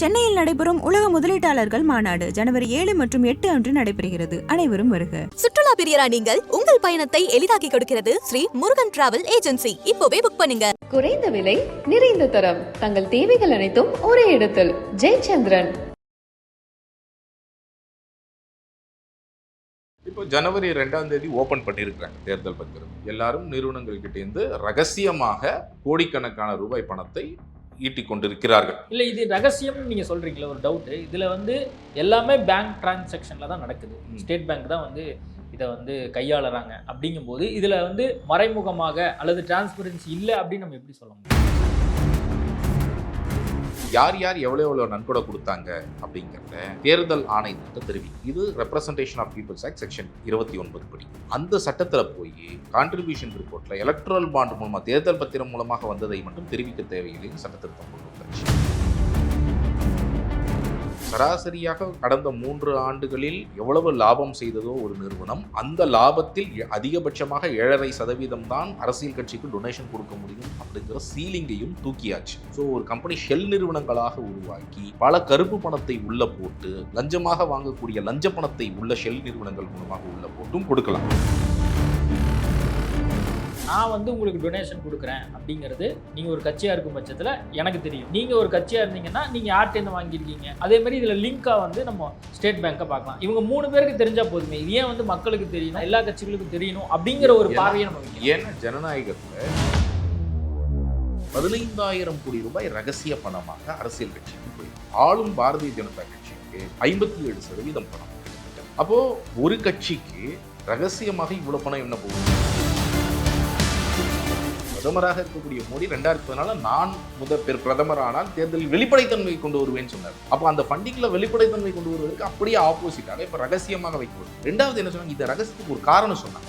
சென்னையில் நடைபெறும் உலக முதலீட்டாளர்கள் மாநாடு ஜனவரி ஏழு மற்றும் எட்டு அன்று நடைபெறுகிறது. அனைவரும் வருக. சுற்றுலா பிரியரா நீங்கள் உங்கள் பயணத்தை எளிதாக்கி கொடுக்கிறது ஸ்ரீ முருகன் டிராவல் ஏஜென்சி. இப்போவே புக் பண்ணுங்க. குறைந்த விலை நிறைந்த தரம். தங்கள் தேவைகள் அனைத்தும் ஒரே இடத்தில். ஜெயச்சந்திரன். இப்போ ஜனவரி ரெண்டாம் தேதி ஓபன் பண்ணியிருக்கிறாங்க தேர்தல் பத்திரம். எல்லாரும் நிறுவனங்கள் கிட்டேருந்து ரகசியமாக கோடிக்கணக்கான ரூபாய் பணத்தை ஈட்டிக் கொண்டிருக்கிறார்கள் இல்லை இது ரகசியம்னு நீங்கள் சொல்கிறீங்களா ஒரு டவுட்டு இதில் வந்து எல்லாமே பேங்க் டிரான்சாக்ஷனில் தான் நடக்குது. ஸ்டேட் பேங்க் தான் வந்து இதை வந்து கையாளுறாங்க. அப்படிங்கும்போது இதில் வந்து மறைமுகமாக அல்லது டிரான்ஸ்பரன்சி இல்லை அப்படின்னு நம்ம எப்படி சொல்ல முடியும்? யார் யார் எவ்வளோ எவ்வளோ நன்கொடை கொடுத்தாங்க அப்படிங்கிறத தேர்தல் ஆணையத்திட்ட தெரிவிக்கும் இது representation of peoples act section இருபத்தி ஒன்பது படி. அந்த சட்டத்தில் போய் கான்ட்ரிபியூஷன் ரிப்போர்ட்டில் எலக்ட்ரல் பாண்ட் மூலமாக தேர்தல் பத்திரம் மூலமாக வந்ததை மட்டும் தெரிவிக்க தேவையில்லைன்னு சட்டத்திருத்தம் கொண்டு வந்தாச்சு சராசரியாக கடந்த மூன்று ஆண்டுகளில் எவ்வளவு லாபம் செய்ததோ ஒரு நிறுவனம் அந்த லாபத்தில் அதிகபட்சமாக ஏழரை சதவீதம் தான் அரசியல் கட்சிக்கு டொனேஷன் கொடுக்க முடியும் அப்படிங்கிற சீலிங்கையும் தூக்கியாச்சு. ஸோ ஒரு கம்பெனி ஷெல் நிறுவனங்களாக உருவாக்கி பல கருப்பு பணத்தை உள்ள போட்டு லஞ்சமாக வாங்கக்கூடிய லஞ்ச பணத்தை உள்ள ஷெல் நிறுவனங்கள் மூலமாக உள்ள போட்டும் கொடுக்கலாம். நான் வந்து உங்களுக்கு டொனேஷன் கொடுக்குறேன் அப்படிங்கிறது நீங்கள் ஒரு கட்சியாக இருக்கும் பட்சத்தில் எனக்கு தெரியும். நீங்கள் ஒரு கட்சியாக இருந்தீங்கன்னா நீங்கள் யார்கிட்டேருந்து வாங்கியிருக்கீங்க? அதே மாதிரி இதில் லிங்காக வந்து நம்ம ஸ்டேட் பேங்க்கை பார்க்கலாம். இவங்க மூணு பேருக்கு தெரிஞ்சால் போதுமே. இது ஏன் வந்து மக்களுக்கு தெரியணும் எல்லா கட்சிகளுக்கும் தெரியணும் அப்படிங்கிற ஒரு பார்வையை நம்ம. ஏன்னா ஜனநாயகத்தில் பதினைந்தாயிரம் கோடி ரூபாய் ரகசிய பணமாக அரசியல் கட்சிக்கு போயிருக்கு. ஆளும் பாரதிய ஜனதா கட்சிக்கு ஐம்பத்தி ஏழு சதவீதம் பணம். அப்போ ஒரு கட்சிக்கு ரகசியமாக இவ்வளவு பணம் என்ன போகும் பிரதமராக இருக்கக்கூடிய மோடி ரெண்டாயிரத்தி பதினால நான் முதல் பெரு பிரதமர் ஆனால் தேர்தலில் வெளிப்படைத்தன்மை கொண்டு வருவேன்னு சொன்னார். அப்போ அந்த ஃபண்டிங்ல வெளிப்படைத்தன்மை கொண்டு வருவதற்கு அப்படியே ஆப்போசிட்டாக இப்ப ரகசியமாக வைக்கணும் ரெண்டாவது என்ன சொன்னாங்க? இந்த ரகசியத்துக்கு ஒரு காரணம் சொன்னாங்க.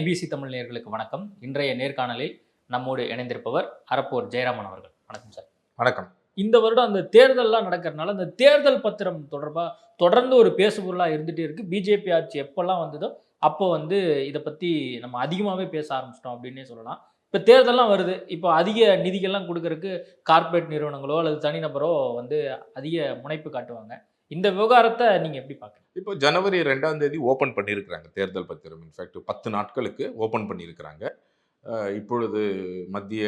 ஐபிசி தமிழ் நேயர்களுக்கு வணக்கம். இன்றைய நேர்காணலில் நம்மோடு இணைந்திருப்பவர் அரப்போர் ஜெயராமன் அவர்கள். வணக்கம் சார். வணக்கம். இந்த வருடம் அந்த தேர்தல்லாம் நடக்கிறதுனால அந்த தேர்தல் பத்திரம் தொடர்பாக தொடர்ந்து ஒரு பேசுபொருளாக இருந்துகிட்டே இருக்குது பிஜேபி ஆட்சி எப்போல்லாம் வந்ததோ அப்போ வந்து இதை பற்றி நம்ம அதிகமாகவே பேச ஆரம்பிச்சிட்டோம் அப்படின்னே சொல்லலாம். இப்போ தேர்தலாம் வருது. இப்போ அதிக நிதிகள்லாம் கொடுக்கறதுக்கு கார்ப்பரேட் நிறுவனங்களோ அல்லது தனிநபரோ வந்து அதிக முனைப்பு காட்டுவாங்க. இந்த விவகாரத்தை நீங்கள் எப்படி பார்க்குறீங்க? இப்போ ஜனவரி ரெண்டாம் தேதி ஓப்பன் பண்ணியிருக்கிறாங்க. தேர்தல் பத்திரம். இன்ஃபேக்ட் பத்து நாட்களுக்கு ஓப்பன் பண்ணியிருக்கிறாங்க. இப்பொழுது மத்திய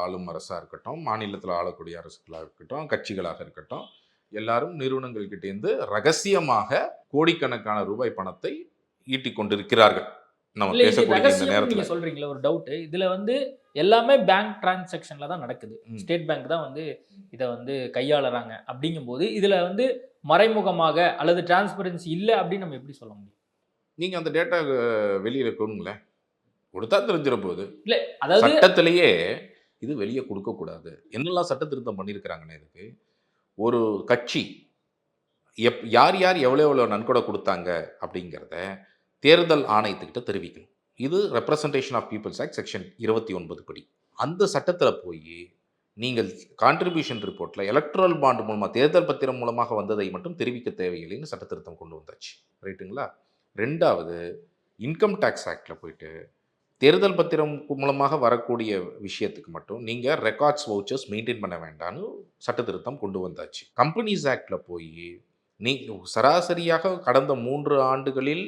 ஆளும் அரசாக இருக்கட்டும் மாநிலத்தில் ஆளக்கூடிய அரசுகளாக இருக்கட்டும் கட்சிகளாக இருக்கட்டும் எல்லாரும் நிறுவனங்கள் கிட்டேருந்து ரகசியமாக கோடிக்கணக்கான ரூபாய் பணத்தை ஈட்டிக் கொண்டிருக்கிறார்கள். நம்ம பேசக்கூடிய இந்த நேரத்தில். நீங்கள் சொல்கிறீங்களா ஒரு டவுட்டு இதில் வந்து எல்லாமே பேங்க் டிரான்சாக்ஷனில் தான் நடக்குது. ஸ்டேட் பேங்க் தான் வந்து இதை வந்து கையாளுறாங்க. அப்படிங்கும்போது இதில் வந்து மறைமுகமாக அல்லது டிரான்ஸ்பரன்சி இல்லை அப்படின்னு நம்ம எப்படி சொல்ல முடியும்? நீங்கள் அந்த டேட்டா வெளியில் கொடுங்களேன். கொடுத்தா தெரிஞ்சிட போகுது இல்லை அதாவது சட்டத்திலேயே இது வெளியே கொடுக்கக்கூடாது என்னெல்லாம் சட்ட திருத்தம் பண்ணியிருக்கிறாங்கன்னு இதுக்கு? ஒரு கட்சி எப் யார் யார் எவ்வளோ எவ்வளோ நன்கொடை கொடுத்தாங்க அப்படிங்கிறத தேர்தல் ஆணையத்துக்கிட்ட தெரிவிக்கணும். இது representation of peoples act section இருபத்தி ஒன்பது படி. அந்த சட்டத்தில் போய் நீங்கள் கான்ட்ரிபியூஷன் ரிப்போர்ட்டில் எலக்ட்ரல் பாண்ட் மூலமாக தேர்தல் பத்திரம் மூலமாக வந்ததை மட்டும் தெரிவிக்க தேவையில்லைன்னு சட்டத்திருத்தம் கொண்டு வந்தாச்சு. ரைட்டுங்களா ரெண்டாவது இன்கம் டேக்ஸ் ஆக்டில் போயிட்டு தேர்தல் பத்திரம் மூலமாக வரக்கூடிய விஷயத்துக்கு மட்டும் நீங்கள் ரெக்கார்ட்ஸ் வவுச்சர்ஸ் மெயின்டைன் பண்ண வேண்டாம்னு சட்ட திருத்தம் கொண்டு வந்தாச்சு. கம்பெனிஸ் ஆக்டில் போய் நீ சராசரியாக கடந்த மூன்று ஆண்டுகளில்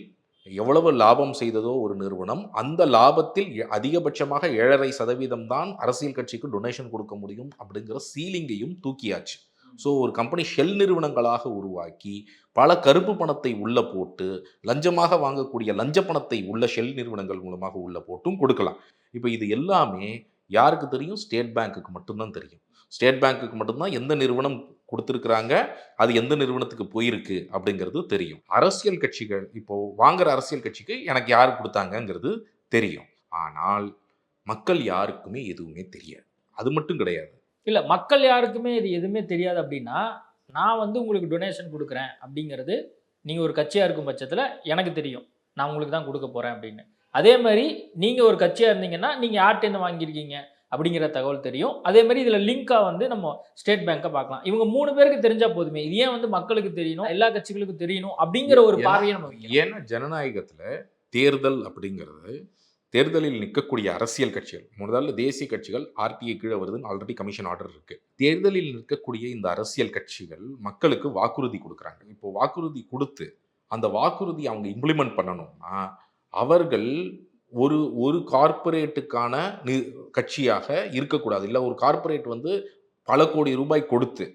எவ்வளவு லாபம் செய்ததோ ஒரு நிறுவனம் அந்த லாபத்தில் அதிகபட்சமாக ஏழரை சதவீதம் தான் அரசியல் கட்சிக்கு டொனேஷன் கொடுக்க முடியும் அப்படிங்கிற சீலிங்கையும் தூக்கியாச்சு. ஸோ ஒரு கம்பெனி ஷெல் நிறுவனங்களாக உருவாக்கி பல கருப்பு பணத்தை உள்ளே போட்டு லஞ்சமாக வாங்கக்கூடிய லஞ்ச பணத்தை உள்ள ஷெல் நிறுவனங்கள் மூலமாக உள்ளே போட்டும் கொடுக்கலாம். இப்போ இது எல்லாமே யாருக்கு தெரியும்? ஸ்டேட் பேங்க்குக்கு மட்டும்தான் தெரியும். ஸ்டேட் பேங்க்குக்கு மட்டும்தான் எந்த நிறுவனம் கொடுத்துருக்குறாங்க அது எந்த நிறுவனத்துக்கு போயிருக்கு அப்படிங்கிறது தெரியும். அரசியல் கட்சிகள் இப்போது வாங்குற அரசியல் கட்சிக்கு எனக்கு யார் கொடுத்தாங்கங்கிறது தெரியும். ஆனால் மக்கள் யாருக்குமே எதுவுமே தெரியாது. அது மட்டும் கிடையாது. இல்லை மக்கள் யாருக்குமே இது எதுவுமே தெரியாது அப்படின்னா நான் வந்து உங்களுக்கு டொனேஷன் கொடுக்குறேன் அப்படிங்கிறது நீங்கள் ஒரு கட்சியாக இருக்கும் பட்சத்தில் எனக்கு தெரியும். நான் உங்களுக்கு தான் கொடுக்க போகிறேன் அப்படின்னு. அதே மாதிரி நீங்கள் ஒரு கட்சியாக இருந்தீங்கன்னா நீங்கள் யார்கிட்டேருந்து வாங்கியிருக்கீங்க அப்படிங்கிற தகவல் தெரியும். அதே மாதிரி இதில் லிங்காக வந்து நம்ம ஸ்டேட் பேங்க்கை பார்க்கலாம். இவங்க மூணு பேருக்கு தெரிஞ்சால் போதுமே. இது ஏன் வந்து மக்களுக்கு தெரியணும் எல்லா கட்சிகளுக்கும் தெரியணும் அப்படிங்கிற ஒரு பார்வையை நம்ம. ஏன்னா ஜனநாயகத்தில் தேர்தல் அப்படிங்கிறது தேர்தலில் நிற்கக்கூடிய அரசியல் கட்சிகள் முதல்ல தேசிய கட்சிகள் ஆர்டிஐ கீழே வருதுன்னு ஆல்ரெடி கமிஷன் ஆர்டர் இருக்கு. தேர்தலில் நிற்கக்கூடிய இந்த அரசியல் கட்சிகள் மக்களுக்கு வாக்குறுதி கொடுக்குறாங்க. இப்போ வாக்குறுதி கொடுத்து அந்த வாக்குறுதி அவங்க இம்ப்ளிமெண்ட் பண்ணணும்னா அவர்கள் ஒரு ஒரு கார்ப்பரேட்டுக்கான நி கட்சியாக இருக்கக்கூடாது. இல்லை ஒரு கார்ப்பரேட் வந்து பல கோடி ரூபாய் கொடுத்து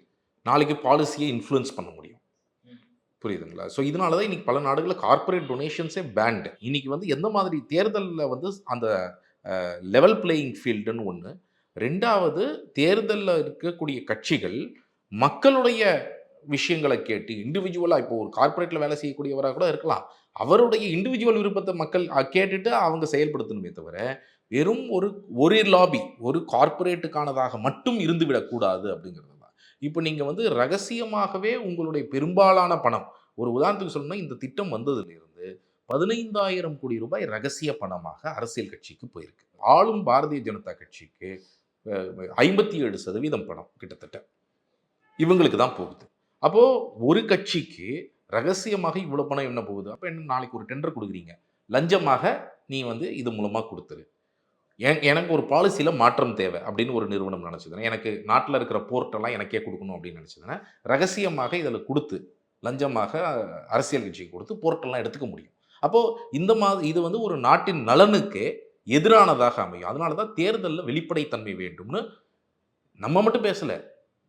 நாளைக்கு பாலிசியை இன்ஃப்ளூயன்ஸ் பண்ண முடியும். புரியுதுங்களா? ஸோ இதனால தான் இன்றைக்கி பல நாடுகளில் கார்ப்பரேட் டொனேஷன்ஸே பேண்டு இன்றைக்கி வந்து எந்த மாதிரி தேர்தலில் வந்து அந்த லெவல் பிளேயிங் ஃபீல்டுன்னு ஒன்று ரெண்டாவது தேர்தலில் இருக்கக்கூடிய கட்சிகள் மக்களுடைய விஷயங்களை கேட்டு இண்டிவிஜுவலாக இப்போ ஒரு கார்ப்பரேட்டில் வேலை செய்யக்கூடியவராக கூட இருக்கலாம். அவருடைய இண்டிவிஜுவல் விருப்பத்தை மக்கள் கேட்டுட்டு அவங்க செயல்படுத்தணுமே தவிர வெறும் ஒரு ஒரு லாபி ஒரு கார்ப்பரேட்டுக்கானதாக மட்டும் இருந்து விடக்கூடாது அப்படிங்கிறது. தான் இப்போ நீங்கள் வந்து ரகசியமாகவே உங்களுடைய பெரும்பாலான பணம் ஒரு உதாரணத்துக்கு சொல்லணும்னா இந்த திட்டம் வந்ததுலேருந்து பதினைந்தாயிரம் கோடி ரூபாய் ரகசிய பணமாக அரசியல் கட்சிக்கு போயிருக்கு. ஆளும் பாரதிய ஜனதா கட்சிக்கு ஐம்பத்தி ஏழு சதவீதம் பணம் கிட்டத்தட்ட. இவங்களுக்கு தான் போகுது. அப்போது ஒரு கட்சிக்கு ரகசியமாக இவ்வளோ பணம் என்ன போகுது? அப்போ என்ன நாளைக்கு ஒரு டெண்டர் கொடுக்குறீங்க. லஞ்சமாக நீ வந்து இது மூலமாக கொடுத்துரு. எனக்கு ஒரு பாலிசியில் மாற்றம் தேவை அப்படின்னு ஒரு நிறுவனம் நினச்சிதுன்னா எனக்கு நாட்டில் இருக்கிற போர்ட்டெல்லாம் எனக்கே கொடுக்கணும் அப்படின்னு நினச்சிதுன்னா ரகசியமாக இதில் கொடுத்து லஞ்சமாக அரசியல் கட்சிக்கு கொடுத்து போர்ட்டெல்லாம் எடுத்துக்க முடியும். அப்போது இந்த மாதிரி இது வந்து ஒரு நாட்டின் நலனுக்கு எதிரானதாக அமையும். அதனால தான் தேர்தலில் வெளிப்படைத்தன்மை வேண்டும்னு நம்ம மட்டும் பேசலை.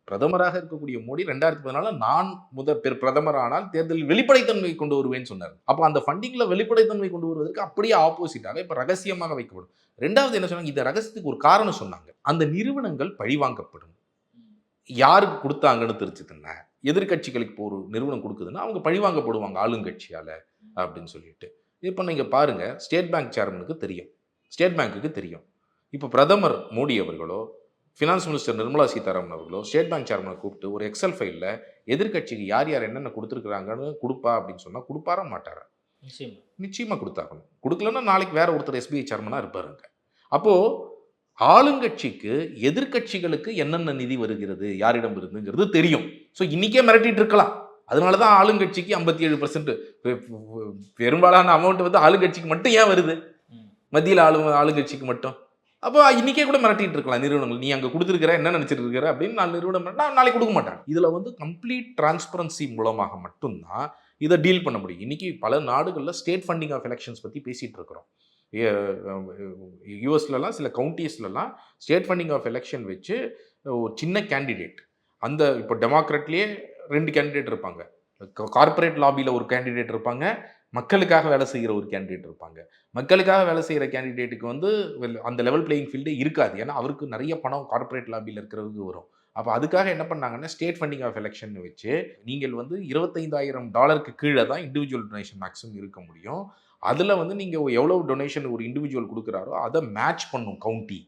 பிரதமராக இருக்கக்கூடிய மோடி ரெண்டாயிரத்தி பதினால நான் முத பெரு பிரதமர் ஆனால் தேர்தலில் வெளிப்படைத்தன்மை கொண்டு வருவேன்னு சொன்னார். அப்போ அந்த ஃபண்டிங்ல வெளிப்படைத்தன்மை கொண்டு வருவதற்கு அப்படியே ஆப்போசிட்டாக இப்போ ரகசியமாக வைக்கப்படும். ரெண்டாவது என்ன சொன்னாங்க? இந்த ரகசியத்துக்கு ஒரு காரணம் சொன்னாங்க. அந்த நிறுவனங்கள் பழிவாங்கப்படும். யாருக்கு கொடுத்தாங்கன்னு தெரிஞ்சதுன்னா எதிர்கட்சிகளுக்கு இப்போ ஒரு நிறுவனம் கொடுக்குதுன்னா அவங்க பழிவாங்கப்படுவாங்க ஆளுங்கட்சியால் அப்படின்னு சொல்லிட்டு. இப்போ நீங்கள் பாருங்கள் ஸ்டேட் பேங்க் சேர்மனுக்கு தெரியும். ஸ்டேட் பேங்க்குக்கு தெரியும். இப்போ பிரதமர் மோடி அவர்களோ ஃபினான்ஸ் மினிஸ்டர் நிர்மலா சீதாராமன் அவர்களோ ஸ்டேட் பேங்க் சேர்மனை கூப்பிட்டு ஒரு எக்ஸல் ஃபைலில் எதிர்க்கட்சிக்கு யார் யார் என்னென்ன கொடுத்துருக்குறாங்கன்னு கொடுப்பா அப்படின்னு சொன்னால் கொடுப்பாரா மாட்டாரா? நிச்சயமா. நிச்சயமாக கொடுத்தாகணும். கொடுக்கலன்னா நாளைக்கு வேற ஒருத்தர் எஸ்பிஐ சேர்மனாக இருப்பாருங்க. அப்போது ஆளுங்கட்சிக்கு எதிர்க்கட்சிகளுக்கு என்னென்ன நிதி வருகிறது யாரிடம் இருந்துங்கிறது தெரியும். ஸோ இன்றைக்கே மிரட்டிட்டு இருக்கலாம். அதனால தான் ஆளுங்கட்சிக்கு ஐம்பத்தி ஏழு பர்சன்ட் பெரும்பாலான அமௌண்ட் வந்து ஆளுங்கட்சிக்கு மட்டும் ஏன் வருது. மத்தியில் ஆளு ஆளுங்கட்சிக்கு மட்டும். அப்போ இன்றைக்கே கூட மிரட்டிட்டு இருக்கலாம் நிறுவனங்கள். நீ அங்கே கொடுத்துருக்கிற என்ன நினச்சிட்டு இருக்கிற அப்படின்னு நான் நிறுவனம் நான் நாளைக்கு கொடுக்க மாட்டேன். இதில் வந்து கம்ப்ளீட் டிரான்ஸ்பரன்சி மூலமாக மட்டும்தான் இதை டீல் பண்ண முடியும். இன்றைக்கி பல நாடுகளில் ஸ்டேட் ஃபண்டிங் ஆஃப் எலெக்ஷன்ஸ் பற்றி பேசிகிட்டு இருக்கிறோம். யூஎஸ்லலாம் சில கவுண்டிஸ்லலாம் ஸ்டேட் ஃபண்டிங் ஆஃப் எலெக்ஷன் வச்சு ஒரு சின்ன கேண்டிடேட் அந்த இப்போ டெமோக்ராட்லேயே ரெண்டு கேண்டிடேட் இருப்பாங்க. கார்ப்பரேட் லாபியில் ஒரு கேண்டிடேட் இருப்பாங்க. மக்களுக்காக வேலை செய்கிற ஒரு கேண்டிடேட் இருப்பாங்க. மக்களுக்காக வேலை செய்கிற கேண்டிடேட்டுக்கு வந்து அந்த லெவல் பிளேயிங் ஃபீல்டே இருக்காது. ஏன்னா அவருக்கு நிறைய பணம் கார்ப்பரேட் லாபியில் இருக்கிறதுக்கு வரும். அப்போ அதுக்காக என்ன பண்ணாங்கன்னா ஸ்டேட் ஃபண்டிங் ஆஃப் எலெக்ஷன் வச்சு நீங்கள் வந்து இருபத்தைந்தாயிரம் டாலருக்கு கீழே தான் இண்டிவிஜுவல் டொனேஷன் மேக்ஸிமம் இருக்க முடியும். அதில் வந்து நீங்கள் எவ்வளோ டொனேஷன் ஒரு இண்டிவிஜுவல் கொடுக்குறாரோ அதை மேட்ச் பண்ணும் கவுண்டி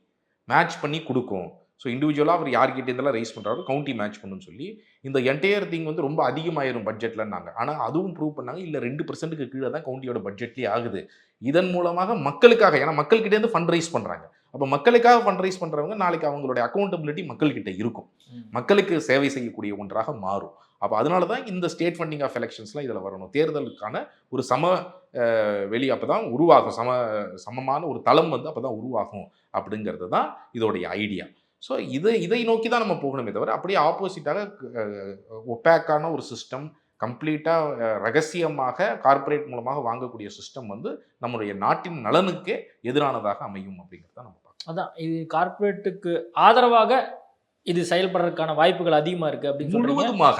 மேட்ச் பண்ணி கொடுக்கும். ஸோ இண்டிவிஜுவலாக அவர் யார்கிட்ட இருந்தெல்லாம் ரைஸ் பண்ணுறாரோ கவுண்டி மேட்ச் பண்ணுன்னு சொல்லி. இந்த என்டையர் திங் வந்து ரொம்ப அதிகமாயிரும் பட்ஜெட்லன்னாங்க ஆனால் அதுவும் ப்ரூவ் பண்ணாங்க இல்லை ரெண்டு பர்சன்ட்டுக்கு கீழே தான் கவுண்டியோட பட்ஜெட்லேயே ஆகுது. இதன் மூலமாக மக்களுக்காக ஏன்னா மக்கள்கிட்டேருந்து ஃபண்ட் ரைஸ் பண்ணுறாங்க அப்போ மக்களுக்காக ஃபண்ட் ரைஸ் பண்ணுறவங்க நாளைக்கு அவங்களுடைய அக்கௌண்டபிலிட்டி மக்கள்கிட்ட இருக்கும். மக்களுக்கு சேவை செய்யக்கூடிய ஒன்றாக மாறும். அப்போ அதனால தான் இந்த ஸ்டேட் ஃபண்டிங் ஆஃப் எலெக்ஷன்ஸ்லாம் இதில் வரணும். தேர்தலுக்கான ஒரு சம வெளி அப்போ தான் உருவாகும். சம சமமான ஒரு தளம் வந்து அப்போ தான் உருவாகும் அப்படிங்கிறது தான் இதோடைய ஐடியா ஸோ இதை இதை நோக்கி தான் நம்ம போகணுமே தவிர அப்படியே ஆப்போசிட்டாக ஒப்பேக்கான ஒரு சிஸ்டம் கம்ப்ளீட்டாக ரகசியமாக கார்ப்பரேட் மூலமாக வாங்கக்கூடிய சிஸ்டம் வந்து நம்முடைய நாட்டின் நலனுக்கே எதிரானதாக அமையும் அப்படிங்கிறத நம்ம பார்க்கலாம் அதான் இது கார்ப்பரேட்டுக்கு ஆதரவாக இது செயல்படுறதுக்கான வாய்ப்புகள் அதிகமா இருக்கு அப்படின்னு முழுவதுமாக.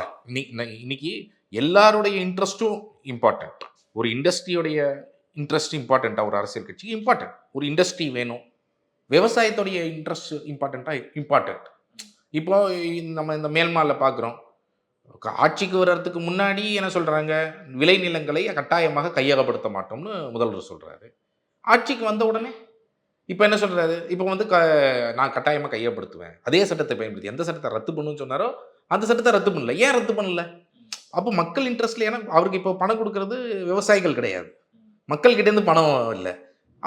இன்னைக்கு எல்லாருடைய இன்ட்ரெஸ்ட்டும் இம்பார்ட்டன்ட் ஒரு இண்டஸ்ட்ரியோடைய இன்ட்ரெஸ்ட் இம்பார்ட்டண்ட்டாக ஒரு அரசியல் கட்சிக்கு இம்பார்ட்டன்ட் ஒரு இண்டஸ்ட்ரி வேணும். விவசாயத்துடைய இன்ட்ரெஸ்ட் இம்பார்ட்டண்ட்டாக இம்பார்ட்டண்ட் இப்போ நம்ம இந்த மேல்மாலில் பார்க்குறோம். ஆட்சிக்கு வர்றதுக்கு முன்னாடி என்ன சொல்கிறாங்க விளைநிலங்களை கட்டாயமாக கையகப்படுத்த மாட்டோம்னு முதல்வர் சொல்கிறாரு ஆட்சிக்கு வந்த உடனே இப்போ என்ன சொல்கிறாரு இப்போ வந்து க நான் கட்டாயமாக கையப்படுத்துவேன் அதே சட்டத்தை பயன்படுத்தி. எந்த சட்டத்தை ரத்து பண்ணுன்னு சொன்னாரோ அந்த சட்டத்தை ரத்து பண்ணல. ஏன் ரத்து பண்ணல? அப்போ மக்கள் இன்ட்ரெஸ்ட்ல ஏன்னா அவருக்கு இப்போ பணம் கொடுக்கறது விவசாயிகள் கிடையாது. மக்கள்கிட்டேருந்து பணம் இல்லை.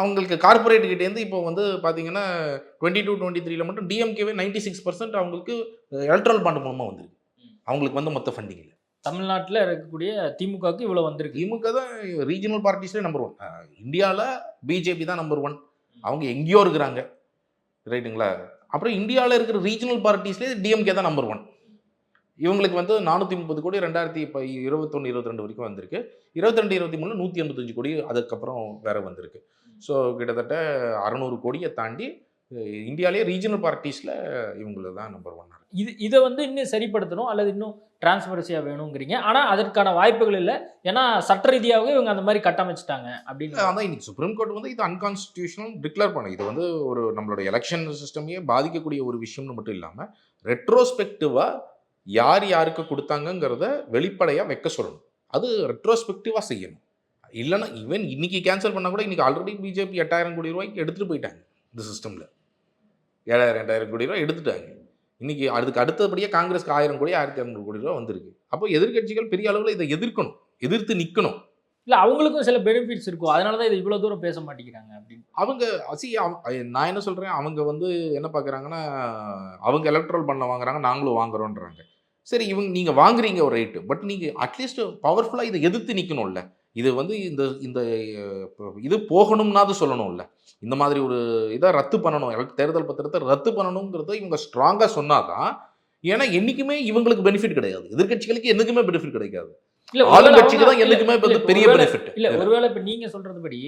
அவங்களுக்கு கார்பரேட் கிட்டேருந்து இப்போ வந்து பார்த்தீங்கன்னா டுவெண்ட்டி டூ டுவெண்ட்டி த்ரீல மட்டும் டிஎம்கேவே நைன்டி சிக்ஸ் பர்சன்ட் அவங்களுக்கு எலக்ட்ரல் பாண்ட் மூலமாக வந்துருக்கு. அவங்களுக்கு வந்து மொத்த ஃபண்டிங் இல்லை. தமிழ்நாட்டுல இருக்கக்கூடிய திமுகவுக்கு இவ்வளவு வந்திருக்கு. திமுக தான் ரீஜனல் பார்ட்டிஸ்லேயே நம்பர் ஒன் இந்தியாவில் பிஜேபி தான் நம்பர் ஒன் அவங்க எங்கேயோ இருக்கிறாங்க. ரைட்டுங்களா? அப்புறம் இந்தியாவில் இருக்கிற ரீஜனல் பார்ட்டிஸ்லேயே டிஎம்கே தான் நம்பர் ஒன் இவங்களுக்கு வந்து நானூற்றி முப்பது கோடி ரெண்டாயிரத்தி இப்போ இருபத்தொன்று இருபத்தி ரெண்டு வரைக்கும் வந்திருக்கு. இருபத்திரெண்டு இருபத்தி மூணு நூற்றி எண்பத்தஞ்சு கோடி அதுக்கப்புறம் வேற வந்திருக்கு. ஸோ கிட்டத்தட்ட அறநூறு கோடியை தாண்டி இந்தியாவிலேயே ரீஜனல் பார்ட்டிஸில் இவங்கள தான் நம்பர் ஒன் இது இதை வந்து இன்னும் சரிப்படுத்தணும் அல்லது இன்னும் டிரான்ஸ்பரன்சியா வேணுங்கிறீங்க. ஆனா அதற்கான வாய்ப்புகள் இல்லை. ஏன்னா சட்ட ரீதியாகவே இவங்க அந்த மாதிரி கட்டமைச்சிட்டாங்க அப்படின்னு. அதான் இன்னைக்கு சுப்ரீம் கோர்ட் வந்து இது அன்கான்ஸ்டியூஷனல் டிக்ளேர் பண்ணு இது வந்து ஒரு நம்மளோட எலெக்ஷன் சிஸ்டமையே பாதிக்கக்கூடிய ஒரு விஷயம்னு மட்டும் இல்லாமல் ரெட்ரோஸ்பெக்டிவாக யார் யாருக்கு கொடுத்தாங்கங்கிறத வெளிப்படையாக வைக்க சொல்லணும். அது ரெட்ரோஸ்பெக்டிவாக செய்யணும். இல்லைன்னா ஈவன் இன்னைக்கு கேன்சல் பண்ணால் கூட இன்னைக்கு ஆல்ரெடி பிஜேபி எட்டாயிரம் கோடி ரூபாய்க்கு எடுத்துகிட்டு போயிட்டாங்க இந்த சிஸ்டமில் ஏழாயிரம் எட்டாயிரம் கோடி ரூபாய் எடுத்துட்டாங்க. இன்னைக்கு அதுக்கு அடுத்தபடியாக காங்கிரஸ்க்கு ஆயிரம் கோடி ஆயிரத்தி இரநூறு கோடி ரூபா வந்திருக்கு. அப்போ எதிர்க்கட்சிகள் பெரிய அளவில் இதை எதிர்க்கணும் எதிர்த்து நிற்கணும் இல்ல அவங்களுக்கும் சில பெனிஃபிட்ஸ் இருக்கும். அதனாலதான் இதை இவ்வளவு தூரம் பேச மாட்டேங்கிறாங்க அப்படின்னு. அவங்க சி நான் என்ன சொல்கிறேன் அவங்க வந்து என்ன பார்க்குறாங்கன்னா அவங்க எலக்ட்ரல் பண்ண வாங்குறாங்க நாங்களும் வாங்குறோன்றாங்க சரி இவங்க நீங்கள் வாங்குறீங்க ஒரு ரைட்டு பட் நீங்கள் அட்லீஸ்ட் பவர்ஃபுல்லாக இதை எதிர்த்து நிற்கணும்ல இது வந்து இந்த இந்த இது போகணும்னாது சொல்லணும்ல. இந்த மாதிரி ஒரு இதை ரத்து பண்ணணும். தேர்தல் பத்திரத்தை ரத்து பண்ணணுங்கிறத இவங்க ஸ்ட்ராங்காக சொன்னாதான் ஏன்னா என்றைக்குமே இவங்களுக்கு பெனிஃபிட் கிடையாது. எதிர்க்கட்சிகளுக்கு என்றைக்குமே பெனிஃபிட் கிடைக்காது. இல்ல ஆளுங்கட்சிக்கு தான் என்றைக்குமே பெரிய பெனிஃபிட் இல்ல ஒருவேளை இப்ப நீங்க சொல்றதுபடி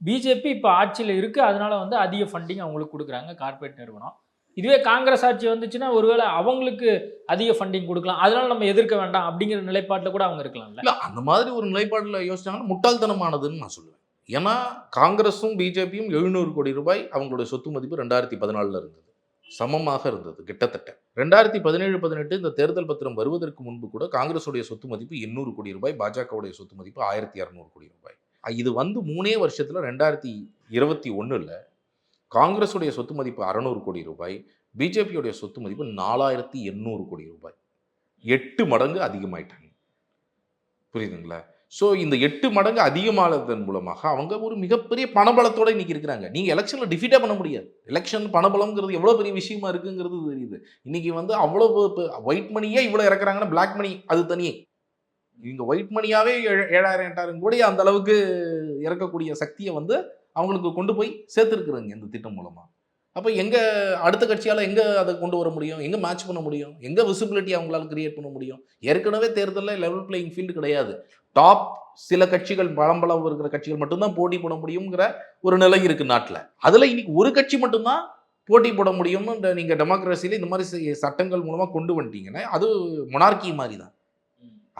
பிஜேபி இப்ப ஆட்சியில இருக்கு அதனால வந்து அதிக ஃபண்டிங் அவங்களுக்கு கொடுக்குறாங்க கார்ப்பரேட் நிறுவனம். இதுவே காங்கிரஸ் ஆட்சி வந்துச்சுன்னா ஒருவேளை அவங்களுக்கு அதிக ஃபண்டிங் கொடுக்கலாம். அதனால நம்ம எதிர்க்க வேண்டாம் அப்படிங்கிற நிலைப்பாட்டில் கூட அவங்க இருக்கலாம் இல்லை அந்த மாதிரி ஒரு நிலைப்பாட்டில் யோசிச்சாங்கன்னா முட்டாள்தனமானதுன்னு நான் சொல்லுவேன். ஏன்னா காங்கிரஸும் பிஜேபியும் எழுநூறு கோடி ரூபாய் அவங்களுடைய சொத்து மதிப்பு ரெண்டாயிரத்தி பதினாலில் இருந்தது. சமமாக இருந்தது கிட்டத்தட்ட. ரெண்டாயிரத்தி பதினேழு பதினெட்டு இந்த தேர்தல் பத்திரம் வருவதற்கு முன்பு கூட காங்கிரஸுடைய சொத்து மதிப்பு எண்ணூறு கோடி ரூபாய் பாஜகவுடைய சொத்து மதிப்பு ஆயிரத்தி இரநூறு கோடி ரூபாய். இது வந்து மூணே வருஷத்தில் ரெண்டாயிரத்தி இருபத்தி ஒன்றில் காங்கிரஸுடைய சொத்து மதிப்பு அறநூறு கோடி ரூபாய் பிஜேபியுடைய சொத்து மதிப்பு நாலாயிரத்தி எண்ணூறு கோடி ரூபாய். எட்டு மடங்கு அதிகமாயிட்டாங்க. புரியுதுங்களா? ஸோ இந்த எட்டு மடங்கு அதிகமானதன் மூலமாக அவங்க ஒரு மிகப்பெரிய பணபலத்தோடு இன்னைக்கு இருக்கிறாங்க. நீங்கள் எலெக்ஷனில் டிஃபீட்டே பண்ண முடியாது. எலெக்ஷன் பணபலம்ங்கிறது எவ்வளோ பெரிய விஷயமா இருக்குங்கிறது தெரியுது. இன்னைக்கு வந்து அவ்வளோ ஒயிட் மணியே இவ்வளோ இறக்குறாங்கன்னா பிளாக் மணி அது தனியே. இவங்க ஒயிட் மணியாகவே ஏழாயிரம் எட்டாயிரம் கோடி அந்த அளவுக்கு இறக்கக்கூடிய சக்தியை வந்து அவங்களுக்கு கொண்டு போய் சேர்த்துருக்குறாங்க இந்த திட்டம் மூலமா. அப்போ எங்க அடுத்த கட்சியால எங்க அதை கொண்டு வர முடியும்? எங்க மேட்ச் பண்ண முடியும்? எங்க விசிபிலிட்டி அவங்களால கிரியேட் பண்ண முடியும்? ஏற்கனவே தேர்தலில் லெவல் பிளேயிங் ஃபீல்டு கிடையாது. டாப் சில கட்சிகள் பலம் பலம் இருக்கிற கட்சிகள் மட்டும்தான் போட்டி போட முடியுங்கிற ஒரு நிலை இருக்கு நாட்டில். அதில் இன்னைக்கு ஒரு கட்சி மட்டும்தான் போட்டி போட முடியும்னு இந்த நீங்க டெமோக்ரஸியில் இந்த மாதிரி சட்டங்கள் மூலமா கொண்டு வந்துட்டீங்கன்னா அது மொனார்கி மாதிரி தான்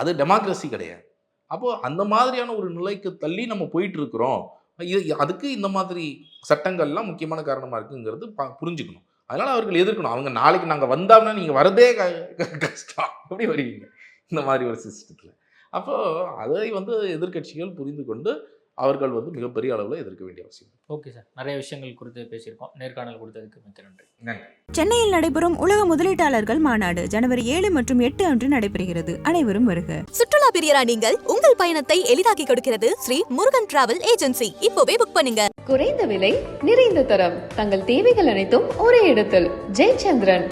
அது டெமோக்ரஸி கிடையாது. அப்போ அந்த மாதிரியான ஒரு நிலைக்கு தள்ளி நம்ம போயிட்டு இருக்கிறோம். இது அதுக்கு இந்த மாதிரி சட்டங்கள்லாம் முக்கியமான காரணமாக இருக்குங்கிறது ப புரிஞ்சுக்கணும். அதனால் அவர்கள் எதிர்க்கணும். அவங்க நாளைக்கு நாங்கள் வந்தோம்னா நீங்கள் வரதே க- கஷ்டம். அப்படி வருவீங்க? இந்த மாதிரி ஒரு சிஸ்டத்தில் அப்போ அதை வந்து எதிர்க்கட்சிகள் புரிந்து கொண்டு அவர்கள் வந்து மிகப்பெரிய அளவில் எதிர்க்க வேண்டிய அவசியம் ஓகே சார். நிறைய விஷயங்கள் குறித்து பேசியிருக்கோம். நேர்காணல் கொடுத்ததுக்கு மிக்க நன்றி. சென்னையில் நடைபெறும் உலக முதலீட்டாளர்கள் மாநாடு ஜனவரி ஏழு மற்றும் எட்டு அன்று நடைபெறுகிறது. அனைவரும் வருக. சுற்றுலா பிரியரா நீங்கள் உங்கள் பயணத்தை எளிதாக்கி கொடுக்கிறது ஸ்ரீ முருகன் டிராவல் ஏஜென்சி. இப்போவே புக் பண்ணுங்க. குறைந்த விலை நிறைந்த தரம். தங்கள் தேவைகள் அனைத்தும் ஒரே இடத்தில். ஜெயச்சந்திரன்.